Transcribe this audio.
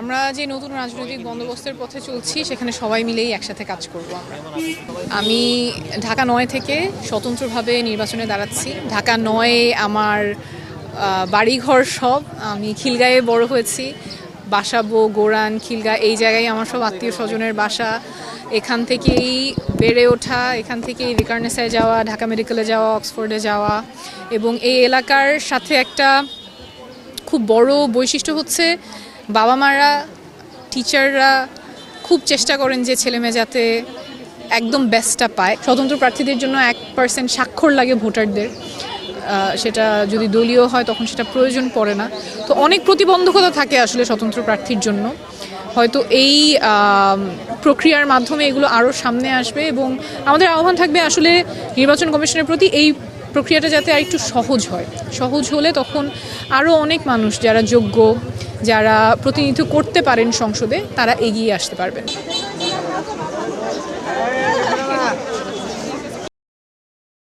আমরা যে নতুন রাজনৈতিক বন্দোবস্তের পথে চলছি, সেখানে সবাই মিলেই একসাথে কাজ করব আমরা। আমি ঢাকা নয় থেকে স্বতন্ত্রভাবে নির্বাচনে দাঁড়াচ্ছি। ঢাকা নয়ে আমার বাড়িঘর সব। আমি খিলগাঁয়ে বড় হয়েছি। বাসাবো, গোরান, খিলগা, এই জায়গায় আমার সব আত্মীয় স্বজনের বাসা। এখান থেকেই বেড়ে ওঠা, এখান থেকেই রিকার্নেসায় যাওয়া, ঢাকা মেডিকেলে যাওয়া, অক্সফোর্ডে যাওয়া। এবং এই এলাকার সাথে একটা খুব বড় বৈশিষ্ট্য হচ্ছে বাবা মারা টিচাররা খুব চেষ্টা করেন যে ছেলে মেয়ে যাতে একদম বেস্টটা পায়। স্বতন্ত্র প্রার্থীদের জন্য এক পার্সেন্ট স্বাক্ষর লাগে ভোটারদের। সেটা যদি দলীয় হয় তখন সেটা প্রয়োজন পড়ে না। তো অনেক প্রতিবন্ধকতা থাকে আসলে স্বতন্ত্র প্রার্থীর জন্য। হয়তো এই প্রক্রিয়ার মাধ্যমে এগুলো আরও সামনে আসবে এবং আমাদের আহ্বান থাকবে আসলে নির্বাচন কমিশনের প্রতি এই প্রক্রিয়াটা যাতে আরেকটু সহজ হয়। সহজ হলে তখন আরও অনেক মানুষ যারা যোগ্য যারা প্রতিনিধিত্ব করতে পারেন সংসদে তারা এগিয়ে আসতে পারবেন।